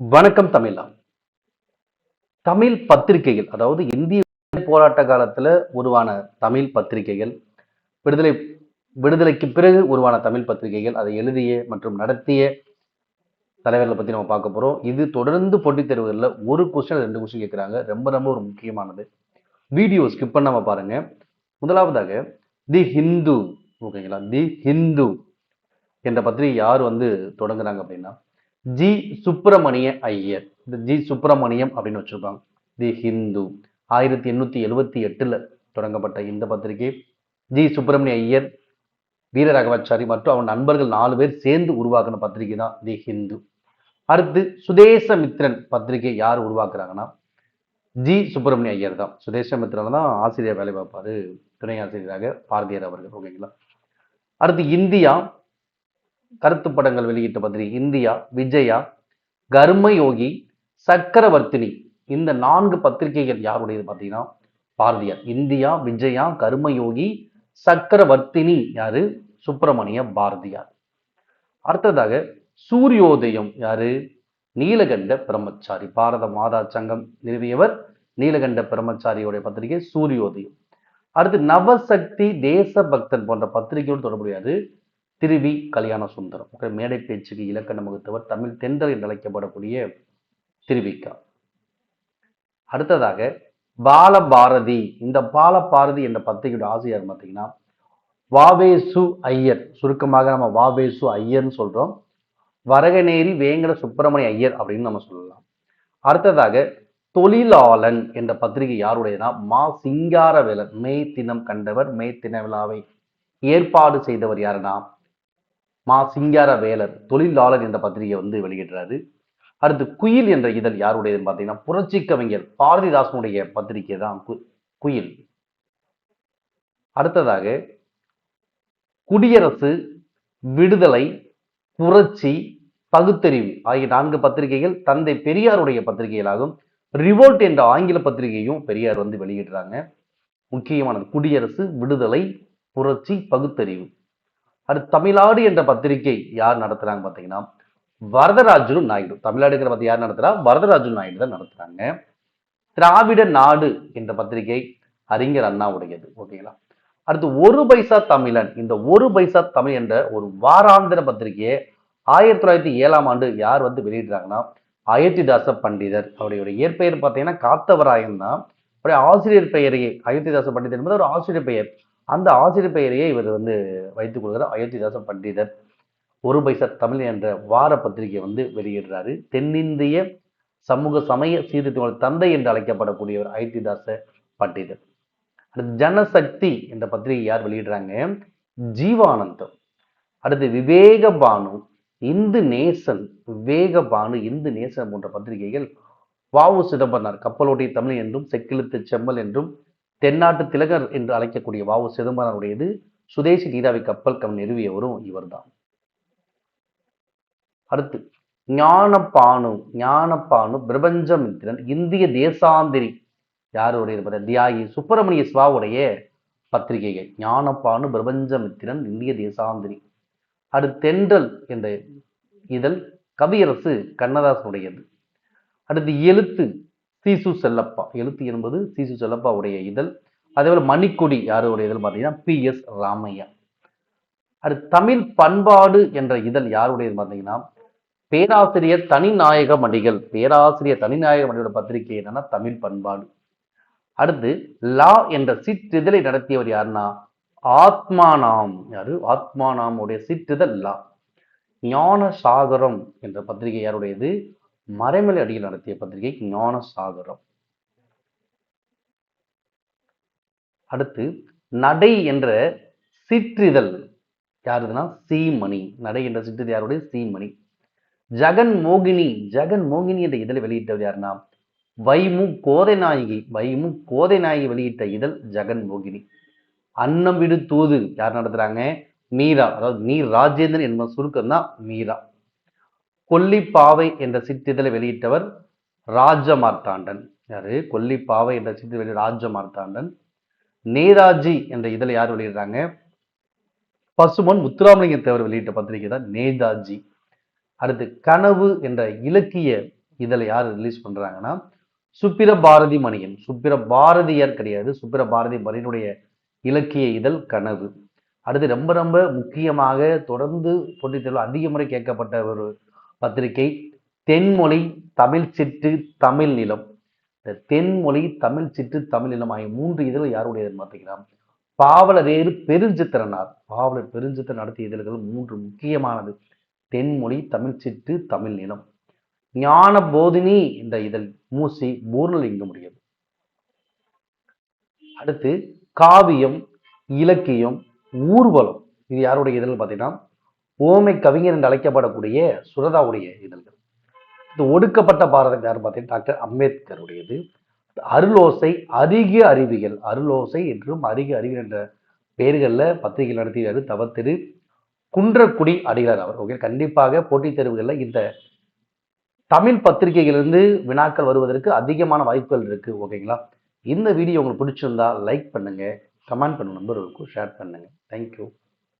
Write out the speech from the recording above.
வணக்கம் தமிழா. தமிழ் பத்திரிகைகள் அதாவது இந்திய போராட்ட காலத்துல உருவான தமிழ் பத்திரிகைகள் விடுதலை விடுதலைக்கு பிறகு உருவான தமிழ் பத்திரிகைகள் அதை எழுதிய மற்றும் நடத்திய தலைவர்களை பத்தி நம்ம பார்க்க போறோம். இது தொடர்ந்து போட்டித் தேர்வுகளில் ஒரு கொஸ்டின் ரெண்டு கொஸ்டின் கேட்குறாங்க ரொம்ப ரொம்ப ஒரு முக்கியமானது. வீடியோ ஸ்கிப் பண்ணாம பாருங்க. முதலாவதாக தி ஹிந்து ஓகேங்களா? தி ஹிந்து என்ற பத்திரிகை யார் வந்து தொடங்குறாங்க அப்படின்னா ஜி சுப்பிரமணிய ஐயர். இந்த ஜி சுப்பிரமணியம் அப்படின்னு வச்சுருப்பாங்க. தி ஹிந்து. ஆயிரத்தி எண்ணூற்றி எழுபத்தி எட்டில் தொடங்கப்பட்ட இந்த பத்திரிகை. ஜி சுப்பிரமணிய ஐயர் வீரராகவாச்சாரி மற்றும் அவன் நண்பர்கள் நாலு பேர் சேர்ந்து உருவாக்கின பத்திரிகை தான் தி ஹிந்து. அடுத்து சுதேசமித்ரன் பத்திரிகை யார் உருவாக்குறாங்கன்னா? ஜி சுப்பிரமணிய ஐயர் தான். சுதேசமித்ரன் தான் ஆசிரியர் வேலை பார்ப்பாரு. துணை ஆசிரியராக பாரதியார் அவர்கள். ஓகேங்களா? அடுத்து இந்தியா கருத்து படங்கள் வெளியிட்ட பத்திரிகை இந்தியா விஜயா கர்மயோகி சக்கரவர்த்தினி. இந்த நான்கு பத்திரிகைகள் யாருடையது பார்த்தீங்கன்னா பாரதியார். இந்தியா விஜயா கர்மயோகி சக்கரவர்த்தினி. யாரு? சுப்பிரமணிய பாரதியார். அடுத்ததாக சூரியோதயம். யாரு? நீலகண்ட பிரம்மச்சாரி. பாரத மாதா சங்கம் நிறுவியவர் நீலகண்ட பிரம்மச்சாரியோடைய பத்திரிகை சூரியோதயம். அடுத்து நவசக்தி தேசபக்தன் போன்ற பத்திரிகையோடு தொடர்புடையது திருவி கல்யாண சுந்தரம் மேடை பேச்சுக்கு இலக்கணம் முகத்தவர் தமிழ் தென்றல் என்று அழைக்கப்படக்கூடிய திருவிக்கா. அடுத்ததாக பாலபாரதி. இந்த பாலபாரதி என்ற பத்திரிகையோட ஆசிரியர் பார்த்தீங்கன்னா வாவேசு ஐயர். சுருக்கமாக நம்ம வாவேசு ஐயர்னு சொல்றோம். வரகநேரி வேங்கட சுப்பிரமணிய ஐயர் அப்படின்னு நம்ம சொல்லலாம். அடுத்ததாக தொழிலாளன் என்ற பத்திரிகை யாருடையனா மா சிங்காரவேலன் மே தினம் கண்டவர் மே தின விழாவை ஏற்பாடு செய்தவர் யாருன்னா மா சிங்கார வேலர் தொழிலாளர் என்ற பத்திரிகை வந்து வெளியிடுறாரு. அடுத்து குயில் என்ற இதழ் யாருடையதுன்னு பார்த்தீங்கன்னா புரட்சி கவிஞர் பாரதிதாசனுடைய பத்திரிகை தான் கு- குயில். அடுத்ததாக குடியரசு விடுதலை புரட்சி பகுத்தறிவு ஆகிய நான்கு பத்திரிகைகள் தந்தை பெரியாருடைய பத்திரிகைகளாகும். ரிவோல்ட் என்ற ஆங்கில பத்திரிகையும் பெரியார் வந்து வெளியிடுறாங்க. முக்கியமானது குடியரசு விடுதலை புரட்சி பகுத்தறிவு. அடுத்து தமிழ்நாடு என்ற பத்திரிகை யார் நடத்துறாங்க பார்த்தீங்கன்னா வரதராஜுலு நாயுடு. தமிழ்நாடுங்கிற பத்தி யார் நடத்துறா? வரதராஜுலு நாயுடு தான் நடத்துறாங்க. திராவிட நாடு என்ற பத்திரிகை அறிஞர் அண்ணாவுடையது. ஓகேங்களா? அடுத்து ஒரு பைசா தமிழன். இந்த ஒரு பைசா தமிழ் என்ற ஒரு வாராந்திர பத்திரிகையை ஆயிரத்தி தொள்ளாயிரத்தி ஏழாம் ஆண்டு யார் வந்து வெளியிடுறாங்கன்னா அயோத்திதாச பண்டிதர். அவருடைய இயற்பெயர் பார்த்தீங்கன்னா காத்தவராயன் தான். அவருடைய ஆசிரியர் பெயரையே அயோத்திதாச பண்டிதர் என்பது ஒரு ஆசிரியர் பெயர். அந்த ஆசிரியர் பெயரையே இவர் வந்து வைத்துக் கொள்கிறார். அயோத்திதாச பண்டிதர் ஒரு பைசா தமிழ் என்ற வார பத்திரிகை வந்து வெளியிடுறாரு. தென்னிந்திய சமூக சமய சீர்திருத்தங்கள் தந்தை என்று அழைக்கப்படக்கூடியவர் அயோத்திதாச பண்டிதர். அடுத்து ஜனசக்தி என்ற பத்திரிகை யார் வெளியிடுறாங்க? ஜீவானந்தம். அடுத்து விவேக பானு இந்து நேசன் விவேகபானு இந்து நேசன் போன்ற பத்திரிகைகள் வாவு சிதம்பரனார் கப்பலோட்டிய தமிழ் என்றும் செக்கிழுத்து செம்மல் என்றும் தென்னாட்டு திலகர் என்று அழைக்கக்கூடிய வாவு சிதம்பரனுடையது சுதேசி நீராவி கப்பல் கம் நிறுவியவரும் இவர்தான். அடுத்து ஞானப்பானு ஞானப்பானு பிரபஞ்சமித்திரன் இந்திய தேசாந்திரி. யாருடைய தியாகி சுப்பிரமணிய சிவாவுடைய பத்திரிகைகள். ஞானப்பானு பிரபஞ்சமித்திரன் இந்திய தேசாந்திரி. அடுத்து தென்றல் என்ற இதழ் கவியரசு கண்ணதாசனுடையது. அடுத்து எழுத்து சீசு செல்லப்பா. எழுத்து என்பது சீசு செல்லப்பாவுடைய இதழ். அதேபோல் மணிக்கொடி யாருடைய இதழ் பார்த்தீங்கன்னா பி எஸ் ராமையா. அது தமிழ் பண்பாடு என்ற இதழ் யாருடையது பார்த்தீங்கன்னா பேராசிரியர் தனிநாயக மணிகள். பேராசிரியர் தனிநாயக மணியோட பத்திரிகை என்னன்னா தமிழ் பண்பாடு. அடுத்து லா என்ற சிற்றிதழை நடத்தியவர் யாருன்னா ஆத்மானாம். யாரு? ஆத்மானாம் உடைய சிற்றிதழ் லா. ஞான சாகரம் என்ற பத்திரிகை யாருடையது? மறைமலை அடியில் நடத்திய பத்திரிகை ஞான சாகரம் அடுத்து நடை என்ற சிற்றிதழ். யாருதுன்னா சீமணி. நடை என்ற சிற்றிதழ் யாருடைய? சீமணி. ஜெகன் மோகினி. ஜெகன் மோகினி என்ற இதழை வெளியிட்டவர் யாருன்னா வைமு கோதை நாயகி வைமு கோதை நாயகி வெளியிட்ட இதழ் ஜெகன் மோகினி. அன்னம் விடு தூது யார் நடத்துறாங்க? மீரா. அதாவது நீர் ராஜேந்திரன் என்பது சுருக்கம் தான் மீரா. கொல்லிப்பாவை என்ற சிற்றிதழை வெளியிட்டவர் ராஜமார்த்தாண்டன். யாரு? கொல்லிப்பாவை என்ற சிற்றிதழ் வெளியிட்ட ராஜமார்த்தாண்டன். நேதாஜி என்ற இதழை யார் வெளியிடுறாங்க? பசுமன் முத்துராமலிங்க தேவர் வெளியிட்ட பத்திரிகை தான் நேதாஜி. அடுத்து கனவு என்ற இலக்கிய இதில் யார் ரிலீஸ் பண்ணுறாங்கன்னா சுப்பிர பாரதி மணியன். சுப்பிர பாரதியார் கிடையாது. சுப்பிர பாரதி மணியனுடைய இலக்கிய இதழ் கனவு. அடுத்து ரொம்ப ரொம்ப முக்கியமாக தொடர்ந்து போட்டித் தேர்வு அதிக முறை கேட்கப்பட்ட ஒரு பத்திரிகை தென்மொழி தமிழ் சிற்று தமிழ் நிலம். இந்த தென்மொழி தமிழ் சிற்று தமிழ் நிலம் ஆகிய மூன்று இதழ் யாருடையதுன்னு பார்த்தீங்கன்னா பாவலரேறு பெருஞ்சித்திரனார். பாவலர் பெருஞ்சித்திரன் நடத்திய இதழ்கள் மூன்று முக்கியமானது. தென்மொழி தமிழ் சிற்று தமிழ் நிலம். ஞான போதினி என்ற இதழ் மூசி பூர்ணலிங்கமுடையது. அடுத்து காவியம் இலக்கியம் ஊர்வலம். இது யாருடைய இதழ் பார்த்தீங்கன்னா ஓமை கவிஞர் என்று அழைக்கப்படக்கூடிய சுரதாவுடைய இதழ்கள். இது ஒடுக்கப்பட்ட பாரதம் யார் பார்த்தீங்கன்னா டாக்டர் அம்பேத்கருடையது. அருளோசை அருகிய அறிவியல் அருளோசை என்றும் அருகிய அறிவியல் என்ற பெயர்களில் பத்திரிகை நடத்தியாரு தவத்திரு குன்றக்குடி அடிகளார் அவர். ஓகே கண்டிப்பாக போட்டித் தேர்வுகளில் இந்த தமிழ் பத்திரிகைகளிலிருந்து வினாக்கள் வருவதற்கு அதிகமான வாய்ப்புகள் இருக்குது ஓகேங்களா? இந்த வீடியோ உங்களுக்கு பிடிச்சிருந்தா லைக் பண்ணுங்கள் கமெண்ட் பண்ணுங்க நண்பர்களுக்கும் ஷேர் பண்ணுங்கள் தேங்க்யூ